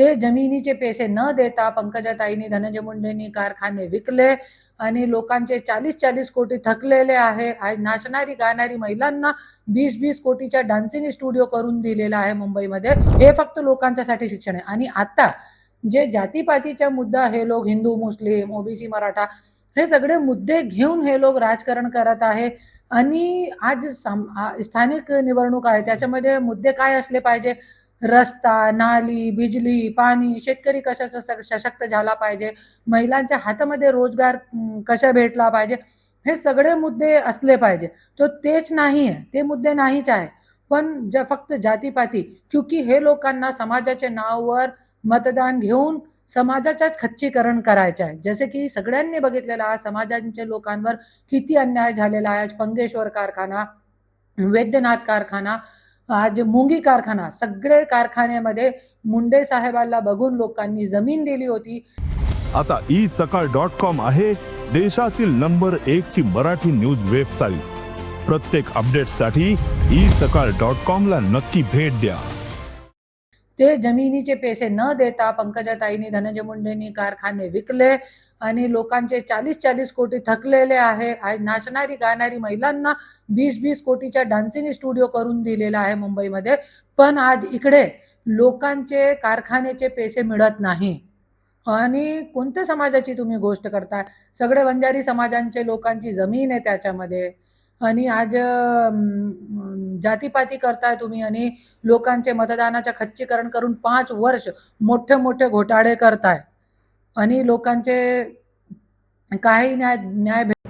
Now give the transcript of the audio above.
ते जमिनीचे पैसे न देता पंकजाताईंनी धनंजय मुंडेंनी कारखाने विकले आणि लोकांचे चाळीस चाळीस कोटी थकलेले आहे. आज नाचणारी गाणारी महिलांना वीस वीस कोटीच्या डान्सिंग स्टुडिओ करून दिलेला आहे मुंबईमध्ये. हे फक्त लोकांच्यासाठी शिक्षण आहे. आणि आता जे जातीपातीचा मुद्दा हे लोक हिंदू मुस्लिम ओबीसी मराठा हे सगळे मुद्दे घेऊन हे लोक राजकारण करत आहे. आणि आज साम- स्थानिक निवडणूक आहे. त्याच्यामध्ये मुद्दे काय असले पाहिजे? रस्ता नाली बिजली पाणी शेतकरी कशाचा सशक्त झाला पाहिजे? महिलांच्या हातामध्ये रोजगार कशा भेटला पाहिजे? हे सगळे मुद्दे असले पाहिजे. तो तेच नाही आहे ते मुद्दे नाहीच आहे. पण ज फक्त जातीपाती क्योंकि हे लोकांना समाजाच्या नावावर मतदान घेऊन समाजाच्याच खच्चीकरण करायचे आहे. जसे की सगळ्यांनी बघितलेलं आहे समाजांच्या लोकांवर किती अन्याय झालेला आहे. पंगेश्वर कारखाना वैद्यनाथ कारखाना आज मुंगी कारखाना सगळे कारखान्यामध्ये मुंडे साहेबांना बघून लोकांनी जमीन दिली होती. आता ई सकाळ डॉट कॉम आहे देशातील नंबर एक ची मराठी न्यूज वेबसाईट. प्रत्येक अपडेटसाठी ई सकाळ डॉट कॉम ला नक्की भेट द्या. ते जमिनीचे पैसे न देता पंकजाताईंनी धनंजय मुंडेंनी कारखाने विकले आणि लोकांचे चाळीस चाळीस कोटी थकलेले आहे. आज नाचणारी गाणारी महिलांना वीस वीस कोटीच्या डान्सिंग स्टुडिओ करून दिलेला आहे मुंबईमध्ये. पण आज इकडे लोकांचे कारखान्याचे पैसे मिळत नाही. आणि कोणत्या समाजाची तुम्ही गोष्ट करताय सगळे वंजारी समाजांचे लोकांची जमीन आहे त्याच्यामध्ये. आणि आज जातीपाती करताय तुम्ही आणि लोकांचे मतदानाच्या खच्चीकरण करून पाच वर्ष मोठे मोठे घोटाळे करताय. आणि लोकांचे काही न्याय न्याय भेट